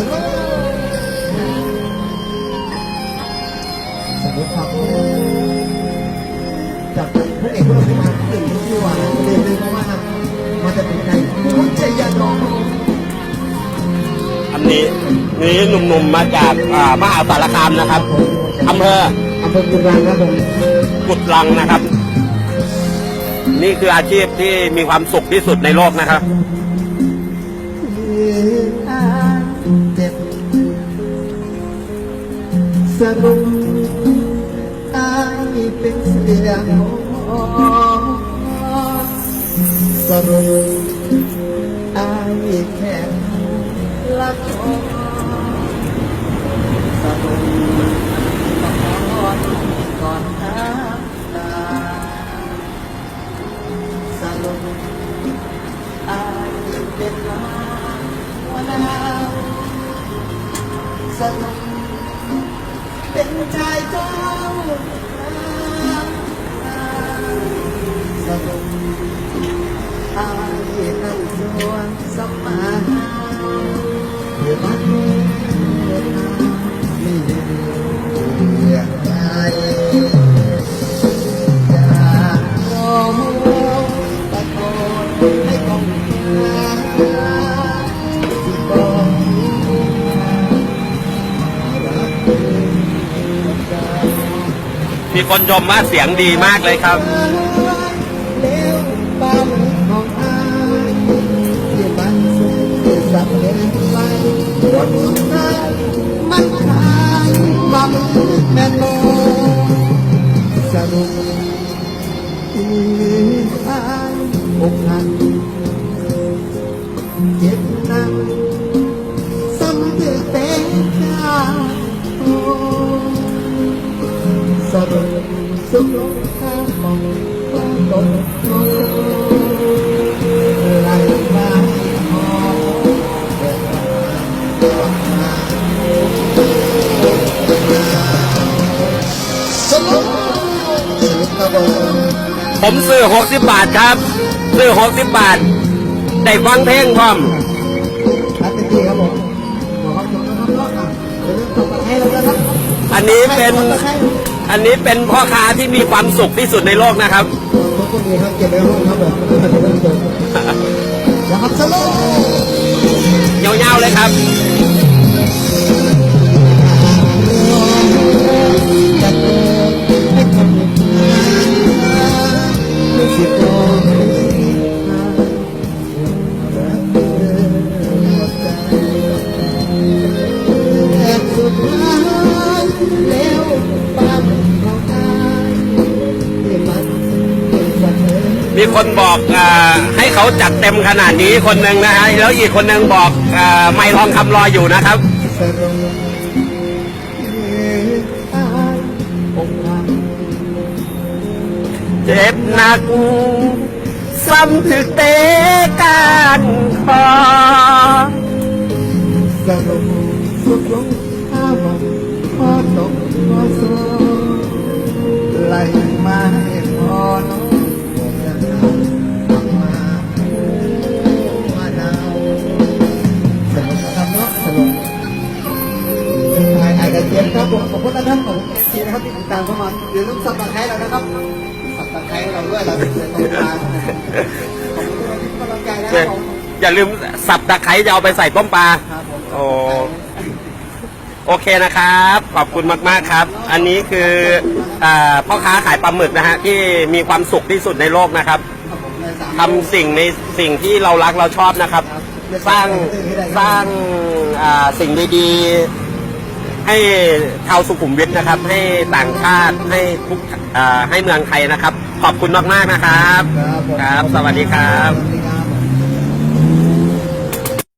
สนุกสนุกครับจากพระเอกของเราที่มาหนึ่งที่ว่าเรียนเลยเพราะว่ามันจะเป็นใครคุณจะยาดองอันนี้นี่หนุ่มๆมาจากอ่ามหาสารคามนะครับอำเภออำเภอกุรังครับผมกุดลังนะครับ นี่คืออาชีพที่มีความสุขที่สุดในโลกนะครับ สรุปอายเป็นเสียงสรุปอายแค่ละครสรุปก่อนก่อนน้ำตาสรุปอายเป็นลาวันาสนุก เป็นชายเจ้า มีคนชมว่าเสียงดีมากเลยครับเสรุปสุขลงข้ามองก็ตกโลไหลมาหอเดินมาสรุปสรุปครับผมซื้อ 60 บาทครับ ซื้อ 60 บาท ได้ฟังเพลงพร้อมอันนี้เป็น อันนี้เป็นพ่อค้าที่มีความสุขที่สุดในโลกนะครับทุกคนดีครับเก็บไว้ห้องครับผมนะครับสโลว์ยาวๆเลยครับ มีคนบอกอให้เขาจัดเต็มขนาดนี้คนหนึ่งนะฮะแล้วอีกคนหนึ่งบอกอไม่ลองคำรออยู่นะครับเจ็บหนักซ้ำถึกเตะการคอสรุปสุดลงข้างพอตกพอโซไหลมาให้พอน้ ยมครับผมขอบคุณนะครับผมทีนะครับที่ติดตามเข้ามาเดี๋ยวต้องสับตะไคร้เรานะครับสับตะไคร้เราด้วยเราเป็นตรงกลางขอบคุณทุกกำลังใจนะครับผมอย่าลืมสับตะไคร้จะเอาไปใส่ต้มปลาครับผมโอ้โอเคนะครับ ขอบคุณมากๆครับ อันนี้คืออาพ่อค้าขายปลาหมึกนะฮะที่มีความสุขที่สุดในโลกนะครับครับผมในสามทำสิ่งในสิ่งที่เรารักเราชอบนะครับ สร้างสร้างอ่าสิ่งดีๆ ให้ชาวสุขุมวิทนะครับ ให้ต่างชาติให้ทุกอ่าให้เมืองไทยนะครับ ขอบคุณมากๆนะครับครับผมครับ สวัสดีครับสวัสดี